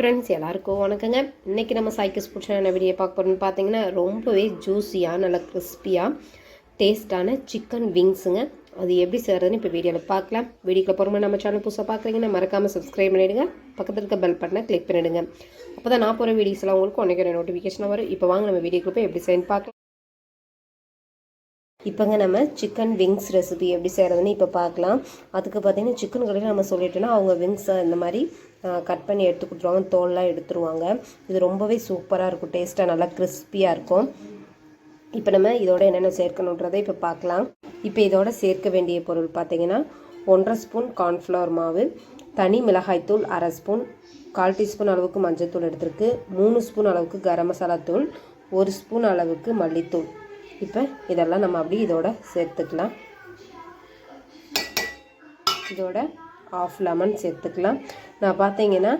Friends எல்லாருக்கும் வணக்கங்க. இன்றைக்கி நம்ம சைக்கிள்ஸ் பிடிச்ச வீடியோ பார்க்க போகிறோம்னு பார்த்தீங்கன்னா ரொம்பவே ஜூஸியாக நல்லா கிறிஸ்பியாக டேஸ்ட்டான சிக்கன் விங்ஸுங்க அது எப்படி செய்கிறதுன்னு இப்போ வீடியோவில் பார்க்கலாம். வீடியோக்குள்ள போகிறோம் நம்ம சேனல் புதுசாக பார்க்குறீங்கன்னா மறக்காமல் சப்ஸ்கிரைப் பண்ணிவிடுங்க பக்கத்தில் இருக்க பெல் பட்டனை கிளிக் பண்ணிவிடுங்க அப்போ தான் நான் போகிற வீடியோஸ்லாம் உங்களுக்கு உடனே நோட்டிஃபிகேஷனாக வரும். இப்போ வாங்க நம்ம வீடியோக்கு போய் எப்படி செய்யணும் பார்க்கலாம். இப்போங்க நம்ம சிக்கன் விங்ஸ் ரெசிபி எப்படி செய்கிறதுன்னு இப்போ பார்க்கலாம். அதுக்கு பார்த்தீங்கன்னா சிக்கன் கடையில் நம்ம சொல்லிட்டோன்னா அவங்க விங்ஸை இந்த மாதிரி கட் பண்ணி எடுத்து கொடுத்துருவாங்க. தோல்லாம் எடுத்துருவாங்க. இது ரொம்பவே சூப்பராக இருக்கும். டேஸ்ட்டாக நல்லா கிறிஸ்பியாக இருக்கும். இப்போ நம்ம இதோட என்னென்ன சேர்க்கணுன்றதை இப்போ பார்க்கலாம். இப்போ இதோட சேர்க்க வேண்டிய பொருள் பார்த்தீங்கன்னா ஒன்றரை ஸ்பூன் கார்ன்ஃப்ளவர் மாவு தனி மிளகாய்த்தூள் அரை ஸ்பூன் கால் டீஸ்பூன் அளவுக்கு மஞ்சள் தூள் எடுத்திருக்கு. மூணு ஸ்பூன் அளவுக்கு கரம் மசாலா தூள் ஒரு ஸ்பூன் அளவுக்கு மல்லித்தூள். இப்போ இதெல்லாம் நம்ம அப்படியே இதோட சேர்த்துக்கலாம். இதோட ஆஃப் லெமன் சேர்த்துக்கலாம். நான் பார்த்தீங்கன்னா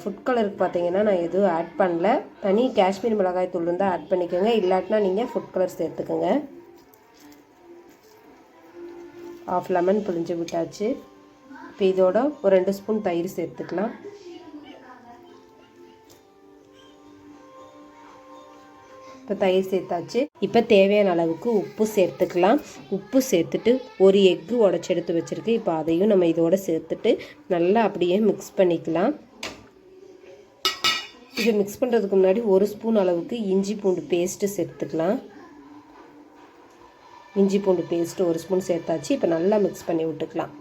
ஃபுட் கலருக்கு பார்த்தீங்கன்னா நான் எதுவும் ஆட் பண்ணல. தனி காஷ்மீர் மிளகாய் தூள் இருந்தால் ஆட் பண்ணிக்கோங்க. இல்லாட்டினா நீங்கள் ஃபுட் கலர் சேர்த்துக்கோங்க. ஆஃப் லெமன் புளிஞ்சு விட்டாச்சு. இப்போ இதோட ஒரு ரெண்டு ஸ்பூன் தயிர் சேர்த்துக்கலாம். இப்போ தயிர் சேர்த்தாச்சு. இப்போ தேவையான அளவுக்கு உப்பு சேர்த்துக்கலாம். உப்பு சேர்த்துட்டு ஒரு எக்கு உடச்சி எடுத்து வச்சுருக்கு. இப்போ அதையும் நம்ம இதோட சேர்த்துட்டு நல்லா அப்படியே மிக்ஸ் பண்ணிக்கலாம். இதை மிக்ஸ் பண்ணுறதுக்கு முன்னாடி ஒரு ஸ்பூன் அளவுக்கு இஞ்சி பூண்டு பேஸ்ட்டு சேர்த்துக்கலாம். இஞ்சி பூண்டு பேஸ்ட்டு ஒரு ஸ்பூன் சேர்த்தாச்சு. இப்போ நல்லா மிக்ஸ் பண்ணி விட்டுக்கலாம்.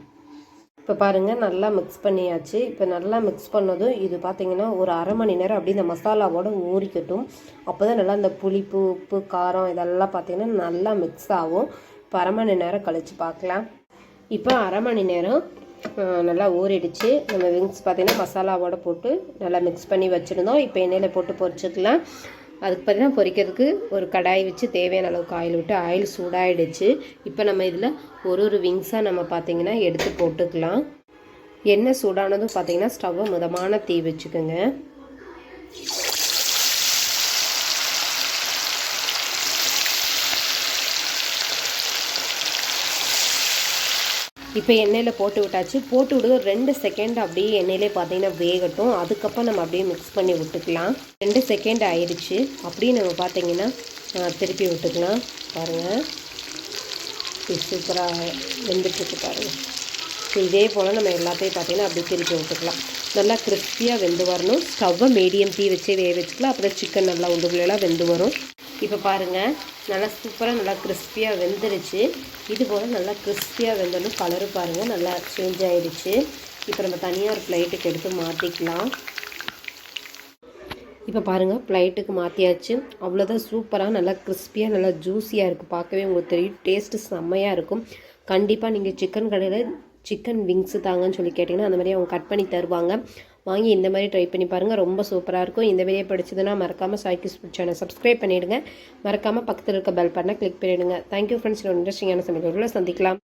இப்போ பாருங்கள் நல்லா மிக்ஸ் பண்ணியாச்சு. இப்போ நல்லா மிக்ஸ் பண்ணதும் இது பார்த்திங்கன்னா ஒரு அரை மணி நேரம் அப்படியே இந்த மசாலாவோட ஊறிக்கட்டும். அப்போ தான் நல்லா இந்த புளிப்பு உப்பு காரம் இதெல்லாம் பார்த்திங்கன்னா நல்லா மிக்ஸ் ஆகும். இப்போ அரை மணி நேரம் கழித்து பார்க்கலாம் இப்போ அரை மணி நேரம் நல்லா ஊறிடுச்சு. நம்ம விங்ஸ் பார்த்திங்கன்னா மசாலாவோட போட்டு நல்லா மிக்ஸ் பண்ணி வச்சுருந்தோம். இப்போ எண்ணெயில் போட்டு பொரிச்சுக்கலாம். அதுக்கு பார்த்தீங்கன்னா பொரிக்கிறதுக்கு ஒரு கடாய் வச்சு தேவையான அளவுக்கு ஆயில் விட்டு ஆயில் சூடாகிடுச்சு இப்போ நம்ம இதில் ஒரு ஒரு விங்ஸாக நம்ம பார்த்திங்கன்னா எடுத்து போட்டுக்கலாம். எண்ணெய் சூடானதும் பார்த்திங்கன்னா ஸ்டவ்வை மிதமான தீ வச்சுக்கோங்க. இப்போ எண்ணெயில் போட்டு விட்டாச்சு. போட்டு விடுங்க ரெண்டு செகண்ட் அப்படியே எண்ணெயிலே பார்த்தீங்கன்னா வேகட்டும். அதுக்கப்புறம் நம்ம அப்படியே மிக்ஸ் பண்ணி விட்டுக்கலாம். ரெண்டு செகண்ட் ஆயிடுச்சு. அப்படியே நம்ம பார்த்தீங்கன்னா திருப்பி விட்டுக்கலாம். பாருங்கள் சூப்பராக வெந்துட்டுருக்கு பாருங்கள் இதே போல் நம்ம எல்லாத்தையும் பார்த்தீங்கன்னா அப்படியே திருப்பி விட்டுக்கலாம். நல்லா கிறிஸ்பியாக வெந்து வரணும். ஸ்டவ்வை மீடியம் தீ வச்சே வேக வச்சுக்கலாம். அப்புறம் சிக்கன் நல்லா உண்டுக்குள்ளெல்லாம் வெந்து வரும். இப்போ பாருங்கள் நல்லா சூப்பராக நல்லா கிறிஸ்பியாக வெந்துருச்சு. இது போல் நல்லா கிறிஸ்பியாக வெந்தோன்னு கலரு பாருங்கள் நல்லா சேஞ்ச் ஆகிடுச்சு இப்போ நம்ம தனியாக ஒரு ஃப்ளைட்டுக்கு எடுத்து மாற்றிக்கலாம் இப்போ பாருங்கள் ஃப்ளைட்டுக்கு மாற்றியாச்சு அவ்வளோதான் சூப்பராக நல்லா கிறிஸ்பியாக நல்லா ஜூஸியாக இருக்குது பார்க்கவே உங்களுக்கு தெரியும். டேஸ்ட்டு செம்மையாக இருக்கும். கண்டிப்பாக நீங்கள் சிக்கன் கடையில் சிக்கன் விங்ஸு தாங்கன்னு சொல்லி கேட்டிங்கன்னா அந்த மாதிரி அவங்க கட் பண்ணி தருவாங்க. வாங்கி இந்த மாதிரி ட்ரை பண்ணி பாருங்கள் ரொம்ப சூப்பராக இருக்கும். இந்த வீடியோ பிடிச்சதுன்னா மறக்காமல் சாய்க்கிஸ் ஃபுட் சேனல் சப்ஸ்கிரைப் பண்ணிவிடுங்க மறக்காமல் பக்கத்தில் இருக்க பெல் பட்டனை கிளிக் பண்ணிவிடுங்க தேங்க்யூ ஃப்ரெண்ட்ஸ் இன்ட்ரெஸ்டிங்கான சமையல் சந்திக்கலாம்.